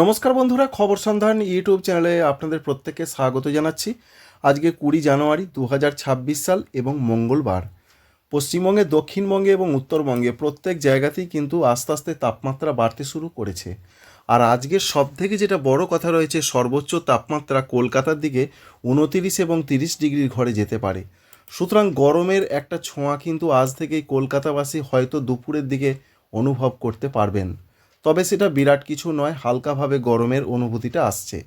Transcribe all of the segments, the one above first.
নমস্কার বন্ধুরা, খবর সন্ধান ইউটিউব চ্যানেলে আপনাদের প্রত্যেককে স্বাগত জানাচ্ছি। আজকে কুড়ি জানুয়ারি দু হাজার ছাব্বিশ সাল এবং মঙ্গলবার। পশ্চিমবঙ্গে, দক্ষিণবঙ্গে এবং উত্তরবঙ্গে প্রত্যেক জায়গাতেই কিন্তু আস্তে আস্তে তাপমাত্রা বাড়তে শুরু করেছে। আর আজকের সব থেকে যেটা বড় কথা রয়েছে, সর্বোচ্চ তাপমাত্রা কলকাতার দিকে উনতিরিশ এবং তিরিশ ডিগ্রির ঘরে যেতে পারে। সুতরাং গরমের একটা ছোঁয়া কিন্তু আজ থেকেই কলকাতাবাসী হয়তো দুপুরের দিকে অনুভব করতে পারবেন। তবে সেটা বিরাট কিছু নয়, হালকাভাবে গরমের অনুভূতিটা আসছে।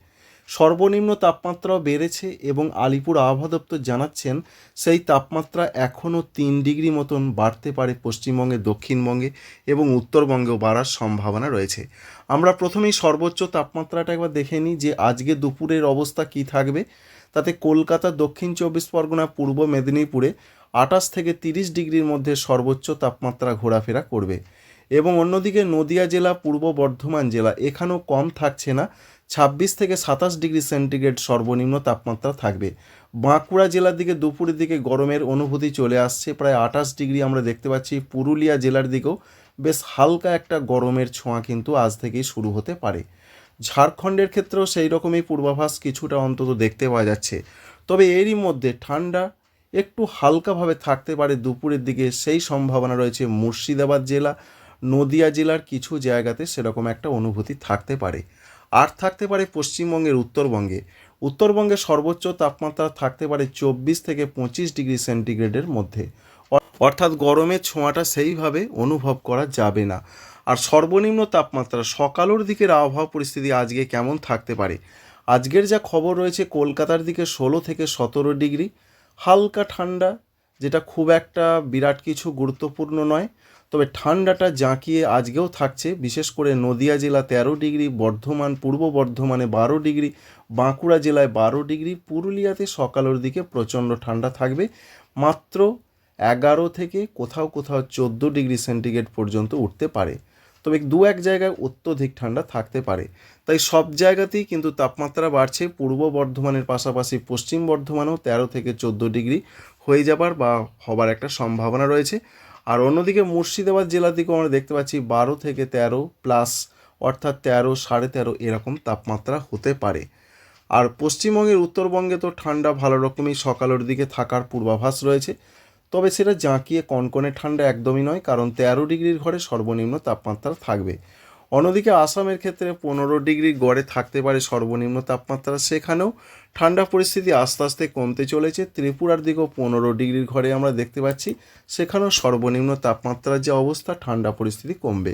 সর্বনিম্ন তাপমাত্রাও বেড়েছে এবং আলিপুর আবহাওয়া দপ্তর জানাচ্ছেন, সেই তাপমাত্রা এখনও তিন ডিগ্রি মতন বাড়তে পারে পশ্চিমবঙ্গে, দক্ষিণবঙ্গে এবং উত্তরবঙ্গেও বাড়ার সম্ভাবনা রয়েছে। আমরা প্রথমেই সর্বোচ্চ তাপমাত্রাটা একবার দেখে নিই যে আজকে দুপুরের অবস্থা কি থাকবে। তাতে কলকাতা দক্ষিণ চব্বিশ পরগনা, পূর্ব মেদিনীপুরে আটাশ থেকে তিরিশ ডিগ্রির মধ্যে সর্বোচ্চ তাপমাত্রা ঘোরাফেরা করবে। এবং অন্যদিকে নদিয়া জেলা, পূর্ব বর্ধমান জেলা এখানেও কম থাকছে না। ছাব্বিশ থেকে সাতাশ ডিগ্রি সেন্টিগ্রেড সর্বনিম্ন তাপমাত্রা থাকবে। বাঁকুড়া জেলার দিকে দুপুরের দিকে গরমের অনুভূতি চলে আসছে। প্রায় আঠাশ ডিগ্রি আমরা দেখতে পাচ্ছি। পুরুলিয়া জেলার দিকেও বেশ হালকা একটা গরমের ছোঁয়া কিন্তু আজ থেকেই শুরু হতে পারে। ঝাড়খণ্ডের ক্ষেত্রেও সেই রকমই পূর্বাভাস কিছুটা অন্তত দেখতে পাওয়া যাচ্ছে। তবে এরই মধ্যে ঠান্ডা একটু হালকাভাবে থাকতে পারে দুপুরের দিকে। সেই সম্ভাবনা রয়েছে মুর্শিদাবাদ জেলা নদিয়া জেলার কিছু জায়গাতে সেরকম একটা অনুভূতি থাকতে পারে। আর থাকতে পারে পশ্চিমবঙ্গের উত্তরবঙ্গে। উত্তরবঙ্গে সর্বোচ্চ তাপমাত্রা থাকতে পারে চব্বিশ থেকে পঁচিশ ডিগ্রি সেন্টিগ্রেডের মধ্যে। অর্থাৎ গরমের ছোঁয়াটা সেইভাবে অনুভব করা যাবে না। আর সর্বনিম্ন তাপমাত্রা সকালের দিকের আবহাওয়া পরিস্থিতি আজকে কেমন থাকতে পারে? আজকের যা খবর রয়েছে, কলকাতার দিকে ষোলো থেকে সতেরো ডিগ্রি, হালকা ঠান্ডা যেটা খুব একটা বিরাট কিছু গুরুত্বপূর্ণ নয়। তবে ঠান্ডাটা জাঁকিয়ে আজকেও থাকছে, বিশেষ করে নদিয়া জেলা তেরো ডিগ্রি, বর্ধমান, পূর্ব বর্ধমানে বারো ডিগ্রি, বাঁকুড়া জেলায় বারো ডিগ্রি, পুরুলিয়াতে সকালের দিকে প্রচণ্ড ঠান্ডা থাকবে। মাত্র এগারো থেকে কোথাও কোথাও চোদ্দ ডিগ্রি সেন্টিগ্রেড পর্যন্ত উঠতে পারে। তবে দু এক জায়গায় অত্যধিক ঠান্ডা থাকতে পারে। তাই সব জায়গাতেই কিন্তু তাপমাত্রা বাড়ছে। পূর্ব বর্ধমানের পাশাপাশি পশ্চিম বর্ধমানেও তেরো থেকে চোদ্দ ডিগ্রি হয়ে যাবার বা হবার একটা সম্ভাবনা রয়েছে। আর অন্যদিকে মুর্শিদাবাদ জেলার দিকেও আমরা দেখতে পাচ্ছি বারো থেকে তেরো প্লাস, অর্থাৎ তেরো, সাড়ে তেরো এরকম তাপমাত্রা হতে পারে। আর পশ্চিমবঙ্গের উত্তরবঙ্গে তো ঠান্ডা ভালো রকমই সকালের দিকে থাকার পূর্বাভাস রয়েছে। তবে সেটা জাঁকিয়ে কনকনে ঠান্ডা একদমই নয়, কারণ তেরো ডিগ্রির ঘরে সর্বনিম্ন তাপমাত্রা থাকবে। অন্যদিকে আসামের ক্ষেত্রে পনেরো ডিগ্রি গড়ে থাকতে পারে সর্বনিম্ন তাপমাত্রা। সেখানেও ঠান্ডা পরিস্থিতি আস্তে আস্তে কমতে চলেছে। ত্রিপুরার দিকেও পনেরো ডিগ্রির ঘরে আমরা দেখতে পাচ্ছি। সেখানেও সর্বনিম্ন তাপমাত্রার যে অবস্থা, ঠান্ডা পরিস্থিতি কমবে।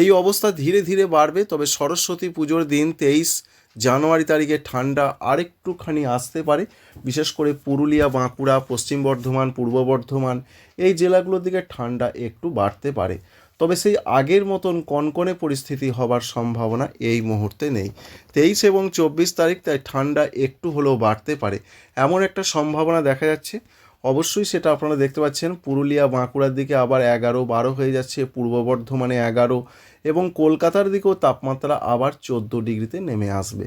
এই অবস্থা ধীরে ধীরে বাড়বে, তবে সরস্বতী পুজোর দিন তেইশ জানুয়ারি তারিখে ঠান্ডা আরেকটুখানি আসতে পারে, বিশেষ করে পুরুলিয়া, বাঁকুড়া, পশ্চিম বর্ধমান, পূর্ব বর্ধমান, এই জেলাগুলোর দিকে ঠান্ডা একটু বাড়তে পারে। তবে সেই আগের মতন কনকনে পরিস্থিতি হবার সম্ভাবনা এই মুহূর্তে নেই। তেইশ এবং চব্বিশ তারিখ তাই ঠান্ডা একটু হলেও বাড়তে পারে, এমন একটা সম্ভাবনা দেখা যাচ্ছে। অবশ্যই সেটা আপনারা দেখতে পাচ্ছেন, পুরুলিয়া, বাঁকুড়ার দিকে আবার এগারো বারো হয়ে যাচ্ছে, পূর্ব বর্ধমানে এগারো এবং কলকাতার দিকেও তাপমাত্রা আবার চোদ্দ ডিগ্রিতে নেমে আসবে।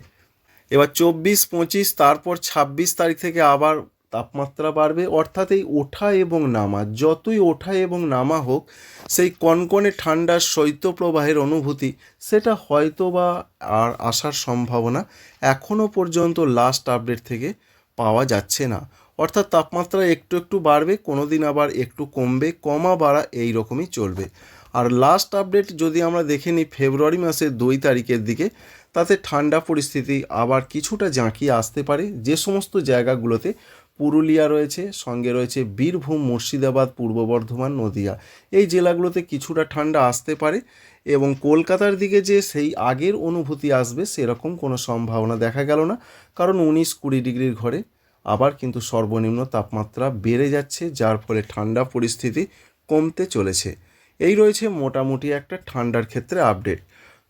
এবার চব্বিশ, পঁচিশ, তারপর ছাব্বিশ তারিখ থেকে আবার তাপমাত্রা বাড়বে। অর্থাৎ এই ওঠা এবং নামা, যতই ওঠা এবং নামা হোক, সেই কনকনে ঠান্ডার শৈত্যপ্রবাহের অনুভূতি, সেটা হয়তো বা আর আসার সম্ভাবনা এখনও পর্যন্ত লাস্ট আপডেট থেকে পাওয়া যাচ্ছে না। অর্থাৎ তাপমাত্রা একটু একটু বাড়বে, কোনো দিন আবার একটু কমবে, কমা বাড়া এই রকমই চলবে। আর লাস্ট আপডেট যদি আমরা দেখে নিই ফেব্রুয়ারি মাসের দুই তারিখের দিকে, তাতে ঠান্ডা পরিস্থিতি আবার কিছুটা জাঁকিয়ে আসতে পারে। যে সমস্ত জায়গাগুলোতে পুরুলিয়া রয়েছে, সঙ্গে রয়েছে বীরভূম, মুর্শিদাবাদ, পূর্ব বর্ধমান, নদিয়া। এই জেলাগুলোতে কিছুটা ঠান্ডা আসতে পারে এবং কলকাতার দিকে যে সেই আগের অনুভূতি আসবে সেরকম কোনো সম্ভাবনা দেখা গেল না। কারণ উনিশ কুড়ি ডিগ্রির ঘরে আবার কিন্তু সর্বনিম্ন তাপমাত্রা বেড়ে যাচ্ছে, যার ফলে ঠান্ডা পরিস্থিতি কমতে চলেছে। এই রয়েছে মোটামুটি একটা ঠান্ডার ক্ষেত্রে আপডেট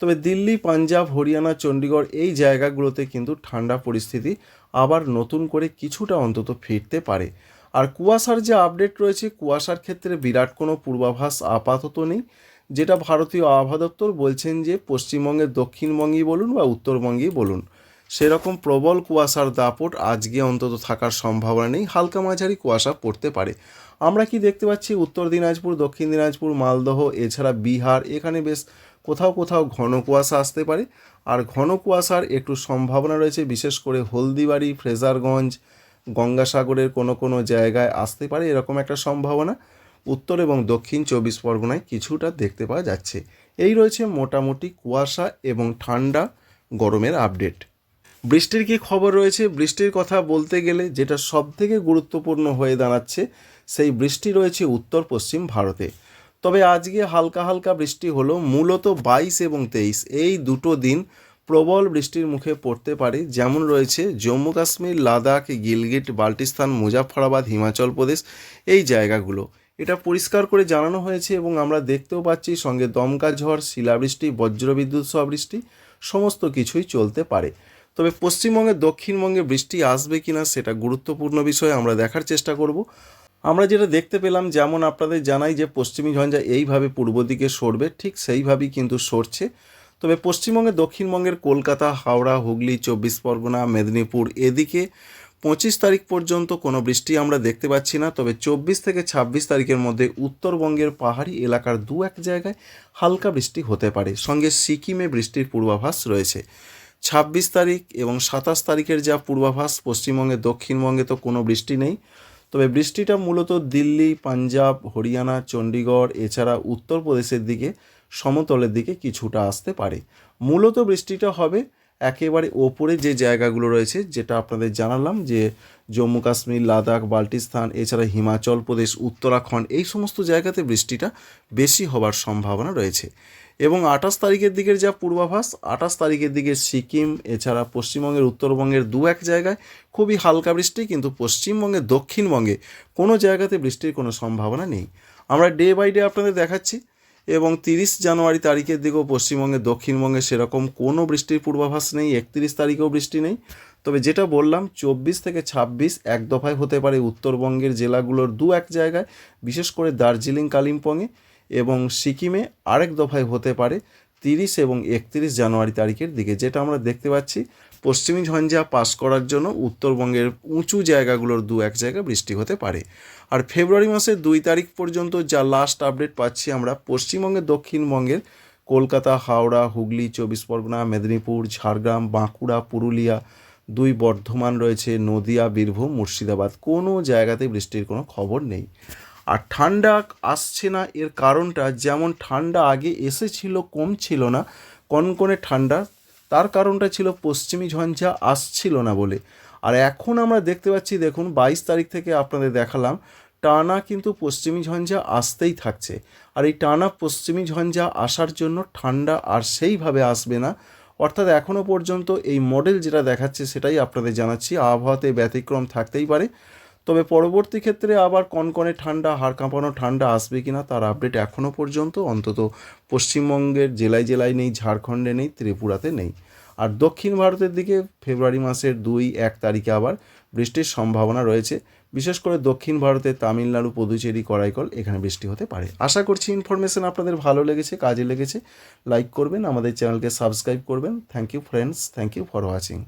তবে দিল্লি, পাঞ্জাব, হরিয়ানা চণ্ডীগড় এই জায়গাগুলোতে কিন্তু ঠান্ডা পরিস্থিতি আবার নতুন করে কিছুটা অন্তত ফিরতে পারে। আর কুয়াশার যে আপডেট রয়েছে, কুয়াশার ক্ষেত্রে বিরাট কোনো পূর্বাভাস আপাতত নেই। যেটা ভারতীয় আবহাওয়া দপ্তর বলছেন যে, পশ্চিমবঙ্গের দক্ষিণবঙ্গেই বলুন বা উত্তরবঙ্গেই বলুন সেরকম প্রবল কুয়াশার দাপট আজকে অন্তত থাকার সম্ভাবনা নেই। হালকা মাঝারি কুয়াশা পড়তে পারে। আমরা কি দেখতে পাচ্ছি? উত্তর দিনাজপুর, দক্ষিণ দিনাজপুর, মালদহ, এছাড়া বিহার, এখানে বেশ কোথাও কোথাও ঘন কুয়াশা আসতে পারে। আর ঘন কুয়াশার একটু সম্ভাবনা রয়েছে, বিশেষ করে হলদিবাড়ি, ফ্রেজারগঞ্জ, গঙ্গাসাগরের কোনো কোনো জায়গায় আসতে পারে এরকম একটা সম্ভাবনা। উত্তর এবং দক্ষিণ চব্বিশ পরগনায় কিছুটা দেখতে পাওয়া যাচ্ছে। এই রয়েছে মোটামুটি কুয়াশা এবং ঠান্ডা গরমের আপডেট। বৃষ্টির কি খবর রয়েছে? বৃষ্টির কথা বলতে গেলে যেটা সব থেকে গুরুত্বপূর্ণ হয়ে দাঁড়াচ্ছে, সেই বৃষ্টি রয়েছে উত্তর পশ্চিম ভারতে। তবে আজকে হালকা হালকা বৃষ্টি হলো মূলত বাইশ এবং তেইশ। এই দুটো দিন প্রবল বৃষ্টির মুখে পড়তে পারে। যেমন রয়েছে জম্মু কাশ্মীর, লাদাখ, গিলগিট, বাল্টিস্তান মুজাফরাবাদ হিমাচল প্রদেশ, এই জায়গাগুলো। এটা পরিষ্কার করে জানানো হয়েছে এবং আমরা দেখতেও পাচ্ছি সঙ্গে দমকা ঝড়, শিলাবৃষ্টি, বজ্রবিদ্যুৎ সহ বৃষ্টি, সমস্ত কিছুই চলতে পারে। তবে পশ্চিমবঙ্গে, দক্ষিণবঙ্গে বৃষ্টি আসবে কিনা সেটা গুরুত্বপূর্ণ বিষয় আমরা দেখার চেষ্টা করব। আমরা যেটা দেখতে পেলাম, যেমন আপনাদের জানাই যে পশ্চিমী ঝঞ্ঝা এইভাবে পূর্ব দিকে সরবে, ঠিক সেইভাবেই কিন্তু সরছে। তবে পশ্চিমবঙ্গে, দক্ষিণবঙ্গের কলকাতা, হাওড়া, হুগলি, চব্বিশ পরগনা, মেদিনীপুর এদিকে পঁচিশ তারিখ পর্যন্ত কোনো বৃষ্টি আমরা দেখতে পাচ্ছি না। তবে চব্বিশ থেকে ছাব্বিশ তারিখের মধ্যে উত্তরবঙ্গের পাহাড়ি এলাকার দু এক জায়গায় হালকা বৃষ্টি হতে পারে। সঙ্গে সিকিমে বৃষ্টির পূর্বাভাস রয়েছে। ছাব্বিশ তারিখ এবং সাতাশ তারিখের যা পূর্বাভাস, পশ্চিমবঙ্গে, দক্ষিণবঙ্গে তো কোনো বৃষ্টি নেই। তবে বৃষ্টিটা মূলত দিল্লি, পাঞ্জাব, হরিয়ানা, চণ্ডীগড়, এছাড়া উত্তরপ্রদেশের দিকে, সমতলের দিকে কিছুটা আসতে পারে। মূলত বৃষ্টিটা হবে একেবারে ওপরে যে জায়গাগুলো রয়েছে, যেটা আপনাদের জানালাম যে জম্মু কাশ্মীর, লাদাখ, বাল্টিস্তান, এছাড়া হিমাচল প্রদেশ, উত্তরাখণ্ড, এই সমস্ত জায়গাতে বৃষ্টিটা বেশি হবার সম্ভাবনা রয়েছে। এবং আঠাশ তারিখের দিকের যা পূর্বাভাস, আঠাশ তারিখের দিকে সিকিম, এছাড়া পশ্চিমবঙ্গের, উত্তরবঙ্গের দু এক জায়গায় খুবই হালকা বৃষ্টি, কিন্তু পশ্চিমবঙ্গের দক্ষিণবঙ্গে কোনো জায়গাতে বৃষ্টির কোনো সম্ভাবনা নেই। আমরা ডে বাই ডে আপনাদের দেখাচ্ছি এবং তিরিশ জানুয়ারি তারিখের দিকেও পশ্চিমবঙ্গে, দক্ষিণবঙ্গে সেরকম কোনো বৃষ্টির পূর্বাভাস নেই। একত্রিশ তারিখেও বৃষ্টি নেই। তবে যেটা বললাম, চব্বিশ থেকে ছাব্বিশ এক দফায় হতে পারে উত্তরবঙ্গের জেলাগুলোর দু এক জায়গায়, বিশেষ করে দার্জিলিং, কালিম্পংয়ে এবং সিকিমে আরেক দফায় হতে পারে তিরিশ এবং একত্রিশ জানুয়ারি তারিখের দিকে, যেটা আমরা দেখতে পাচ্ছি পশ্চিমী ঝঞ্ঝা পাস করার জন্য উত্তরবঙ্গের উঁচু জায়গাগুলোর দু এক জায়গায় বৃষ্টি হতে পারে। আর ফেব্রুয়ারি মাসের দুই তারিখ পর্যন্ত যা লাস্ট আপডেট পাচ্ছি আমরা, পশ্চিমবঙ্গের দক্ষিণবঙ্গের কলকাতা, হাওড়া, হুগলি, চব্বিশ পরগনা, মেদিনীপুর, ঝাড়গ্রাম, বাঁকুড়া, পুরুলিয়া, দুই বর্ধমান রয়েছে, নদিয়া, বীরভূম, মুর্শিদাবাদ। কোনো জায়গাতে বৃষ্টির কোনো খবর নেই। আর ঠান্ডা আসছে না, এর কারণটা যেমন ঠান্ডা আগে এসেছিল, কম ছিল না, কনকনে ঠান্ডা, তার কারণটা ছিল পশ্চিমী ঝঞ্ঝা আসছিল না বলে। আর এখন আমরা দেখতে পাচ্ছি, দেখুন, বাইশ তারিখ থেকে আপনাদের দেখালাম, টানা কিন্তু পশ্চিমী ঝঞ্ঝা আসতেই থাকছে। আর এই টানা পশ্চিমী ঝঞ্ঝা আসার জন্য ঠান্ডা আর সেইভাবে আসবে না। অর্থাৎ এখনও পর্যন্ত এই মডেল যেটা দেখাচ্ছে, সেটাই আপনাদের জানাচ্ছি। আবহাওয়াতে ব্যতিক্রম থাকতেই পারে। তবে পরবর্তী ক্ষেত্রে আবার কনকনে ঠান্ডা, হাড় কাঁপানো ঠান্ডা আসবে কিনা তার আপডেট এখনও পর্যন্ত অন্তত পশ্চিমবঙ্গের জেলায় জেলায় নেই, ঝাড়খণ্ডে নেই, ত্রিপুরাতে নেই। আর দক্ষিণ ভারতের দিকে ফেব্রুয়ারি মাসের দুই, এক তারিখে আবার বৃষ্টির সম্ভাবনা রয়েছে। বিশেষ করে দক্ষিণ ভারতে তামিলনাড়ু, পুদুচেরি, করাইকল এখানে বৃষ্টি হতে পারে। আশা করছি ইনফরমেশন আপনাদের ভালো লেগেছে, কাজে লেগেছে। লাইক করবেন, আমাদের চ্যানেলকে সাবস্ক্রাইব করবেন। Thank you friends thank you for watching